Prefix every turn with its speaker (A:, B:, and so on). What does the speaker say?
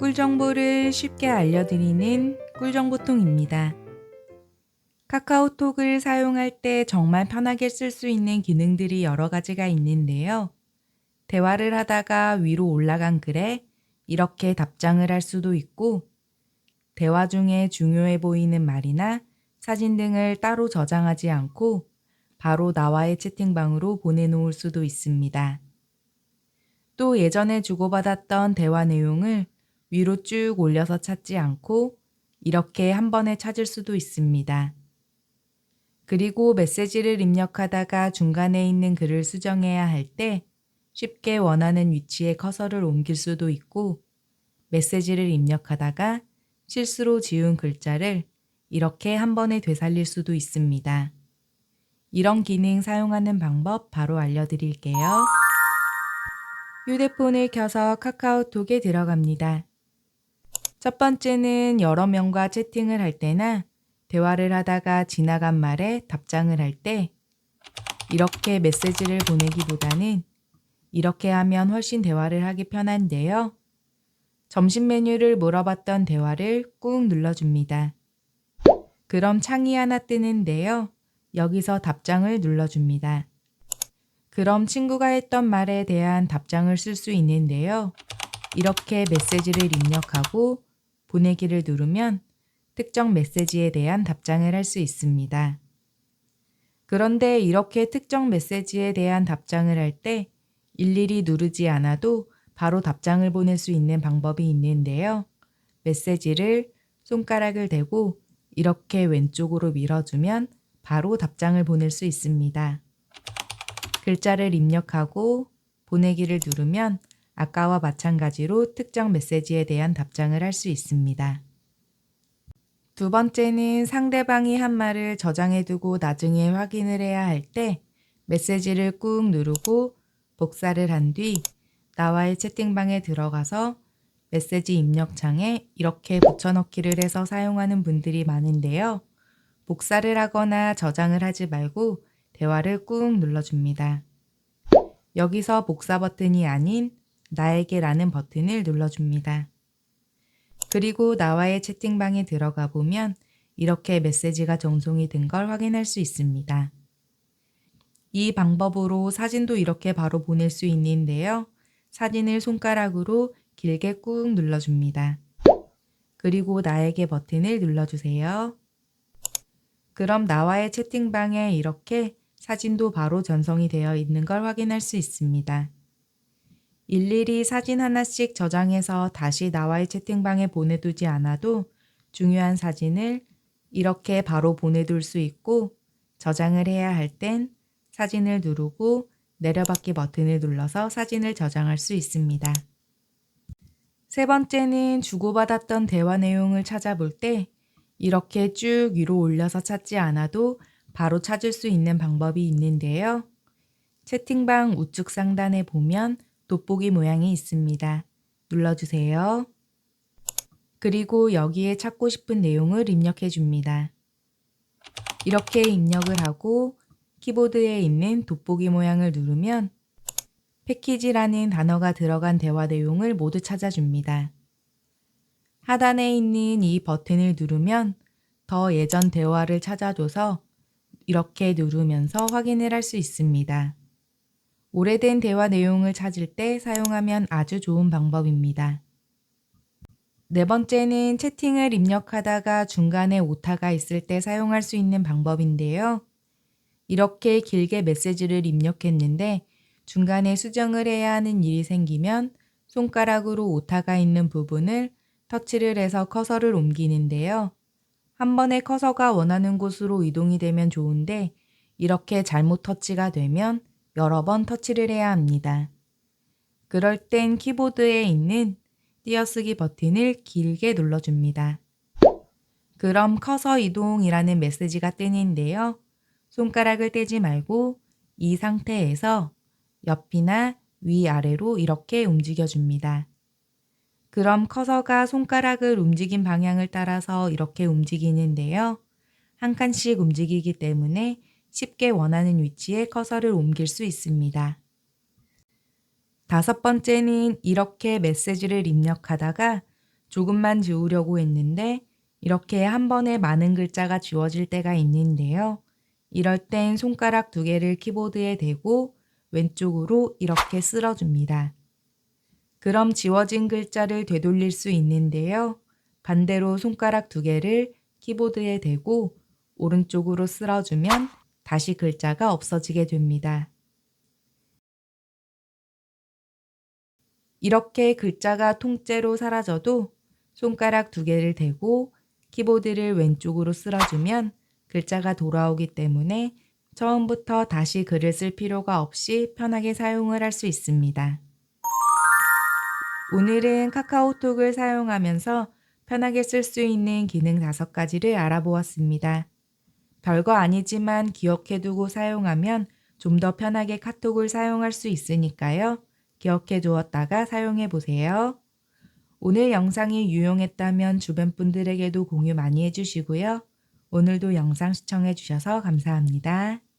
A: 꿀 정보를 쉽게 알려드리는 꿀정보통입니다. 카카오톡을 사용할 때 정말 편하게 쓸 수 있는 기능들이 여러 가지가 있는데요. 대화를 하다가 위로 올라간 글에 이렇게 답장을 할 수도 있고, 대화 중에 중요해 보이는 말이나 사진 등을 따로 저장하지 않고 바로 나와의 채팅방으로 보내놓을 수도 있습니다. 또 예전에 주고받았던 대화 내용을 위로 쭉 올려서 찾지 않고 이렇게 한 번에 찾을 수도 있습니다. 그리고 메시지를 입력하다가 중간에 있는 글을 수정해야 할 때 쉽게 원하는 위치에 커서를 옮길 수도 있고 메시지를 입력하다가 실수로 지운 글자를 이렇게 한 번에 되살릴 수도 있습니다. 이런 기능 사용하는 방법 바로 알려드릴게요. 휴대폰을 켜서 카카오톡에 들어갑니다. 첫 번째는 여러 명과 채팅을 할 때나 대화를 하다가 지나간 말에 답장을 할 때 이렇게 메시지를 보내기보다는 이렇게 하면 훨씬 대화를 하기 편한데요. 점심 메뉴를 물어봤던 대화를 꾹 눌러줍니다. 그럼 창이 하나 뜨는데요. 여기서 답장을 눌러줍니다. 그럼 친구가 했던 말에 대한 답장을 쓸 수 있는데요. 이렇게 메시지를 입력하고 보내기를 누르면 특정 메시지에 대한 답장을 할 수 있습니다. 그런데 이렇게 특정 메시지에 대한 답장을 할 때 일일이 누르지 않아도 바로 답장을 보낼 수 있는 방법이 있는데요. 메시지를 손가락을 대고 이렇게 왼쪽으로 밀어주면 바로 답장을 보낼 수 있습니다. 글자를 입력하고 보내기를 누르면 아까와 마찬가지로 특정 메시지에 대한 답장을 할 수 있습니다. 두 번째는 상대방이 한 말을 저장해 두고 나중에 확인을 해야 할 때 메시지를 꾹 누르고 복사를 한 뒤 나와의 채팅방에 들어가서 메시지 입력창에 이렇게 붙여넣기를 해서 사용하는 분들이 많은데요. 복사를 하거나 저장을 하지 말고 대화를 꾹 눌러줍니다. 여기서 복사 버튼이 아닌 나에게 라는 버튼을 눌러줍니다. 그리고 나와의 채팅방에 들어가 보면 이렇게 메시지가 전송이 된 걸 확인할 수 있습니다. 이 방법으로 사진도 이렇게 바로 보낼 수 있는데요. 사진을 손가락으로 길게 꾹 눌러줍니다. 그리고 나에게 버튼을 눌러주세요. 그럼 나와의 채팅방에 이렇게 사진도 바로 전송이 되어 있는 걸 확인할 수 있습니다. 일일이 사진 하나씩 저장해서 다시 나와의 채팅방에 보내두지 않아도 중요한 사진을 이렇게 바로 보내둘 수 있고 저장을 해야 할 땐 사진을 누르고 내려받기 버튼을 눌러서 사진을 저장할 수 있습니다. 세 번째는 주고받았던 대화 내용을 찾아볼 때 이렇게 쭉 위로 올려서 찾지 않아도 바로 찾을 수 있는 방법이 있는데요. 채팅방 우측 상단에 보면 돋보기 모양이 있습니다. 눌러주세요. 그리고 여기에 찾고 싶은 내용을 입력해 줍니다. 이렇게 입력을 하고 키보드에 있는 돋보기 모양을 누르면 패키지라는 단어가 들어간 대화 내용을 모두 찾아줍니다. 하단에 있는 이 버튼을 누르면 더 예전 대화를 찾아줘서 이렇게 누르면서 확인을 할 수 있습니다. 오래된 대화 내용을 찾을 때 사용하면 아주 좋은 방법입니다. 네 번째는 채팅을 입력하다가 중간에 오타가 있을 때 사용할 수 있는 방법인데요. 이렇게 길게 메시지를 입력했는데 중간에 수정을 해야 하는 일이 생기면 손가락으로 오타가 있는 부분을 터치를 해서 커서를 옮기는데요. 한 번에 커서가 원하는 곳으로 이동이 되면 좋은데 이렇게 잘못 터치가 되면 여러 번 터치를 해야 합니다. 그럴 땐 키보드에 있는 띄어쓰기 버튼을 길게 눌러줍니다. 그럼 커서 이동이라는 메시지가 뜨는데요. 손가락을 떼지 말고 이 상태에서 옆이나 위아래로 이렇게 움직여줍니다. 그럼 커서가 손가락을 움직인 방향을 따라서 이렇게 움직이는데요. 한 칸씩 움직이기 때문에 쉽게 원하는 위치에 커서를 옮길 수 있습니다. 다섯 번째는 이렇게 메시지를 입력하다가 조금만 지우려고 했는데 이렇게 한 번에 많은 글자가 지워질 때가 있는데요. 이럴 땐 손가락 두 개를 키보드에 대고 왼쪽으로 이렇게 쓸어줍니다. 그럼 지워진 글자를 되돌릴 수 있는데요. 반대로 손가락 두 개를 키보드에 대고 오른쪽으로 쓸어주면 다시 글자가 없어지게 됩니다. 이렇게 글자가 통째로 사라져도 손가락 두 개를 대고 키보드를 왼쪽으로 쓸어주면 글자가 돌아오기 때문에 처음부터 다시 글을 쓸 필요가 없이 편하게 사용을 할 수 있습니다. 오늘은 카카오톡을 사용하면서 편하게 쓸 수 있는 기능 다섯 가지를 알아보았습니다. 별거 아니지만 기억해두고 사용하면 좀 더 편하게 카톡을 사용할 수 있으니까요. 기억해 두었다가 사용해 보세요. 오늘 영상이 유용했다면 주변 분들에게도 공유 많이 해주시고요. 오늘도 영상 시청해 주셔서 감사합니다.